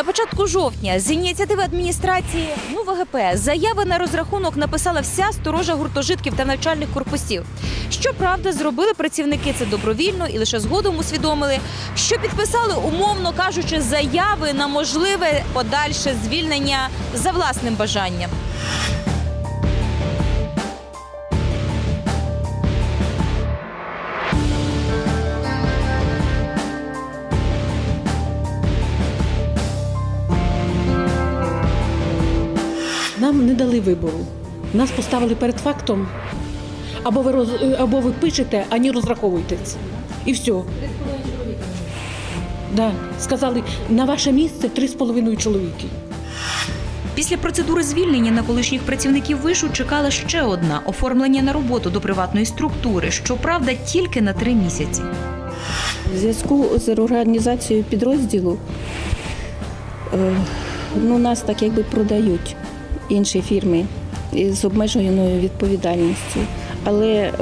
На початку жовтня з ініціативи адміністрації НУВГП заяви на розрахунок написала вся сторожа гуртожитків та навчальних корпусів. Щоправда, зробили працівники це добровільно і лише згодом усвідомили, що підписали, умовно кажучи, заяви на можливе подальше звільнення за власним бажанням. Нам не дали вибору. Нас поставили перед фактом. Або ви роз... або ви пишете, а не розраховуєтесь. І все. Да. Сказали, на ваше місце три з половиною чоловіки. Після процедури звільнення на колишніх працівників вишу чекала ще одна оформлення на роботу до приватної структури, щоправда, тільки на три місяці. В зв'язку з реорганізацією підрозділу е, ну, нас так якби продають інші фірми з обмеженою відповідальністю. Але е,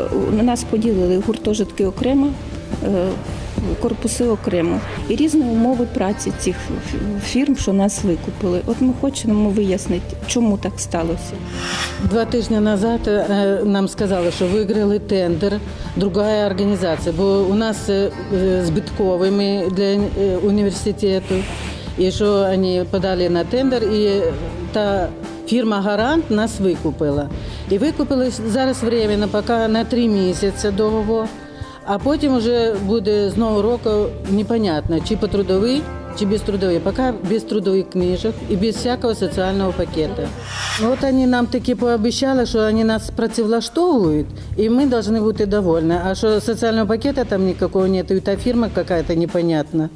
нас поділили гуртожитки окремо, е, корпуси окремо і різні умови праці цих фірм, що нас викупили. От ми хочемо вияснити, чому так сталося. Два тижні назад е, нам сказали, що виграли тендер, другая організація, бо у нас збитковими для університету, і що вони подали на тендер, і та фірма Гарант нас викупила. І викупили зараз временно, поки на три місяці договор, а потім вже буде з нового року непонятно, чи по трудовий, чи без трудовий. Пока без трудових книжок і без всякого соціального пакету. От вони нам таки пообіцяли, що вони нас працевлаштовують, і ми повинні бути довольні. А що соціального пакету там ніякого немає, і та фірма якась непонятна.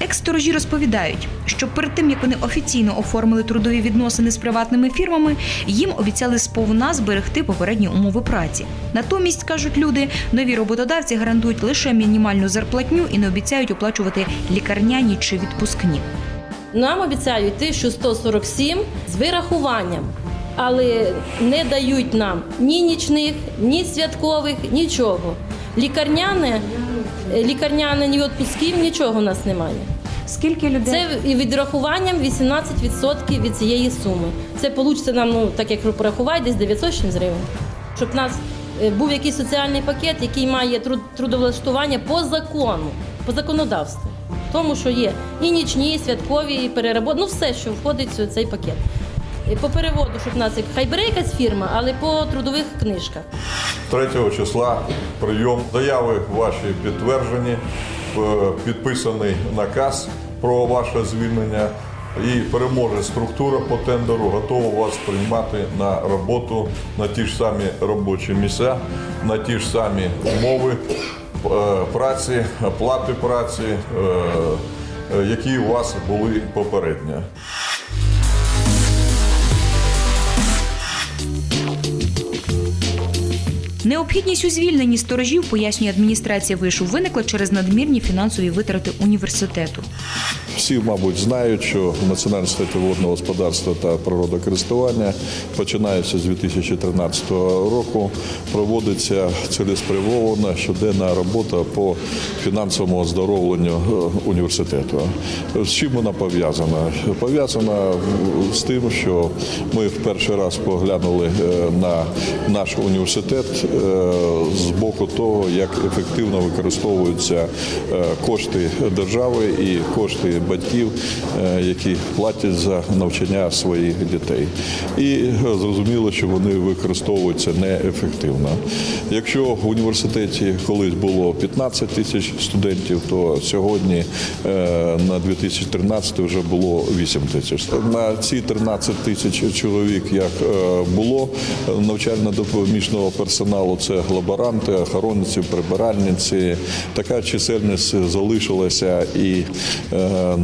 Екс-сторожі розповідають, що перед тим як вони офіційно оформили трудові відносини з приватними фірмами, їм обіцяли сповна зберегти попередні умови праці. Натомість кажуть люди, нові роботодавці гарантують лише мінімальну зарплатню і не обіцяють оплачувати лікарняні чи відпускні. Нам обіцяють 1147 з вирахуванням, але не дають нам ні нічних, ні святкових, нічого. Лікарняне, е, лікарняне ні відпусків, нічого в нас немає. Скільки людей Це і відрахуванням 18% від цієї суми. Це вийде нам, ну так як порахувати, десь 900 чимось гривень. Щоб в нас е, був якийсь соціальний пакет, який має труд- трудовлаштування по закону, по законодавству. Тому що є і нічні, і святкові, і перероботи, ну все, що входить в цей пакет. По переводу, щоб нас хай бере якась фірма, але по трудових книжках. 3 числа прийом заяви ваші підтверджені, е, підписаний наказ про ваше звільнення. І переможе структура по тендеру, готова вас приймати на роботу на ті ж самі робочі місця, на ті ж самі умови е, праці, плати праці, е, які у вас були попередньо. Необхідність у звільненні сторожів, пояснює адміністрація вишу, виникла через надмірні фінансові витрати університету. Всі, мабуть, знають, що Національний інститут водного господарства та природокористування починаючи з 2013 року проводиться цілеспрямована щоденна робота по фінансовому оздоровленню е, університету. З чим вона пов'язана? Пов'язана з тим, що ми в перший раз поглянули е, на наш університет е, з боку того, як ефективно використовуються кошти держави і кошти батьків, е, які платять за навчання своїх дітей. І зрозуміло, що вони використовуються неефективно. Якщо в університеті колись було 15 тисяч студентів, то сьогодні е, на 2013 вже було 8 тисяч. На ці 13 тисяч чоловік, як е, було навчально-допоміжного персоналу, це лаборанти, охоронці, прибиральниці. Така чисельність залишилася і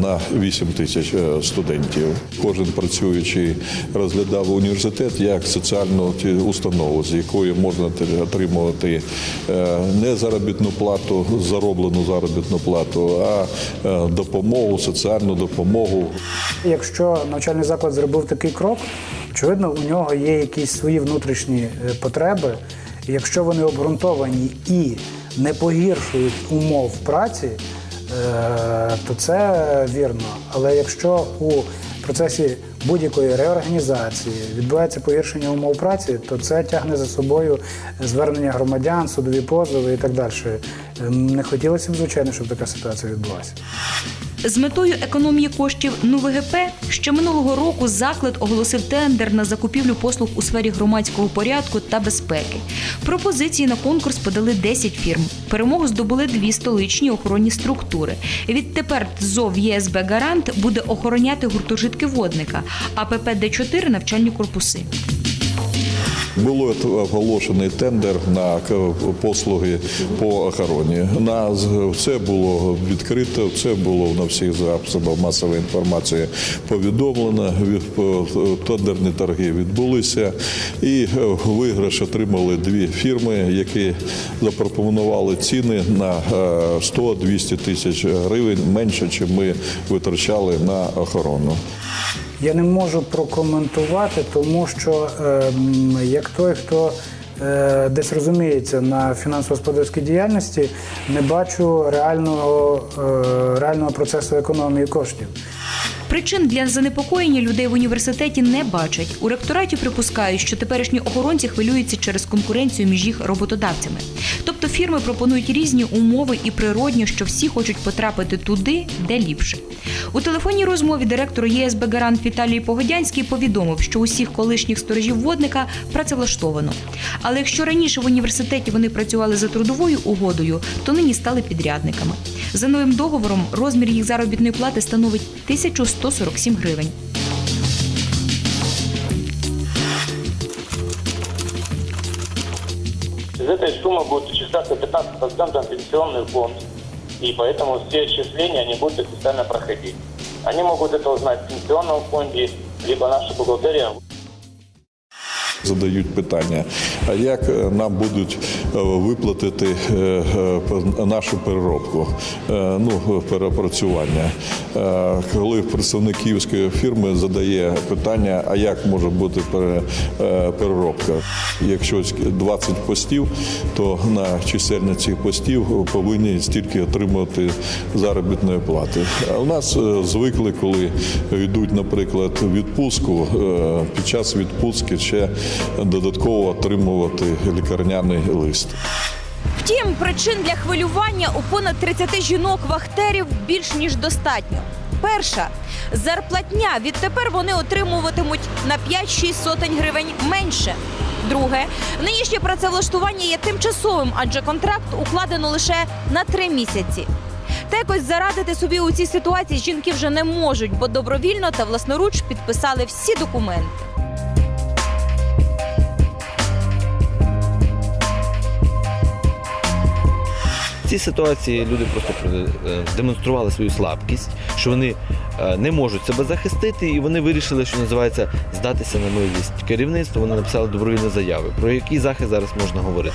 на 8 тисяч е, студентів. Кожен працюючий розглядав університет як соціальну установу, з якої можна отримувати е, не заробітну плату, зароблену заробітну плату, а е, допомогу, соціальну допомогу. Якщо навчальний заклад зробив такий крок, очевидно, у нього є якісь свої внутрішні потреби. Якщо вони обґрунтовані і не погіршують умов праці, то це вірно. Але якщо у процесі будь-якої реорганізації відбувається погіршення умов праці, то це тягне за собою звернення громадян, судові позови і так далі. Ем, Не хотілося б, звичайно, щоб така ситуація відбулася. З метою економії коштів НУ ВГП ще минулого року заклад оголосив тендер на закупівлю послуг у сфері громадського порядку та безпеки. Пропозиції на конкурс подали 10 фірм. Перемогу здобули дві столичні охоронні структури. Відтепер ТЗОВ ЄСБ Гарант буде охороняти гуртожитки водника, а ППД-4 – навчальні корпуси. Було оголошений тендер на послуги по охороні. На це було відкрито, це було на всіх засобах масової інформації повідомлено. Від- Тендерні торги відбулися, і е, виграш отримали дві фірми, які запропонували ціни на е, 100-200 тисяч гривень менше, ніж ми витрачали на охорону. Я не можу прокоментувати, тому що ем, як той, хто е, десь розуміється на фінансово-господарській діяльності, не бачу реального, е, реального процесу економії коштів. Причин для занепокоєння людей в університеті не бачать. У ректораті припускають, що теперішні охоронці хвилюються через конкуренцію між їх роботодавцями. Тобто фірми пропонують різні умови і природньо, що всі хочуть потрапити туди, де ліпше. У телефонній розмові директор ЄСБ Гарант Віталій Погодянський повідомив, що усіх колишніх сторожів водника працевлаштовано. Але якщо раніше в університеті вони працювали за трудовою угодою, то нині стали підрядниками. За новим договором розмір їх заробітної плати становить 1147 гривень. Из этой суммы будет учисляться 15% пенсионный фонд. И поэтому все отчисления они будут официально проходить. Они могут это узнать в пенсионном фонде, либо наша бухгалтерия Задають питання, а як е, нам будуть е, виплатити е, е, нашу переробку, е, ну, переопрацювання. Е, Коли представник київської фірми задає питання, а як може бути е, переробка? Якщо 20 постів, то на чисельність цих постів повинні стільки отримати заробітної плати. А у нас е, звикли, коли йдуть, наприклад, відпустку, під час відпустки ще додатково отримувати лікарняний лист. Втім, причин для хвилювання у понад 30 жінок-вахтерів більш ніж достатньо. Перша зарплатня. Відтепер вони отримуватимуть на 5-6 сотень гривень менше. Друге, нинішнє працевлаштування є тимчасовим, адже контракт укладено лише на три місяці. Та якось зарадити собі у цій ситуації жінки вже не можуть, бо добровільно та власноруч підписали всі документи. Цій ситуації люди просто е, демонстрували свою слабкість, що вони е, не можуть себе захистити, і вони вирішили, що називається здатися на милість керівництва. Вони написали добровільні заяви. Про який захист зараз можна говорити?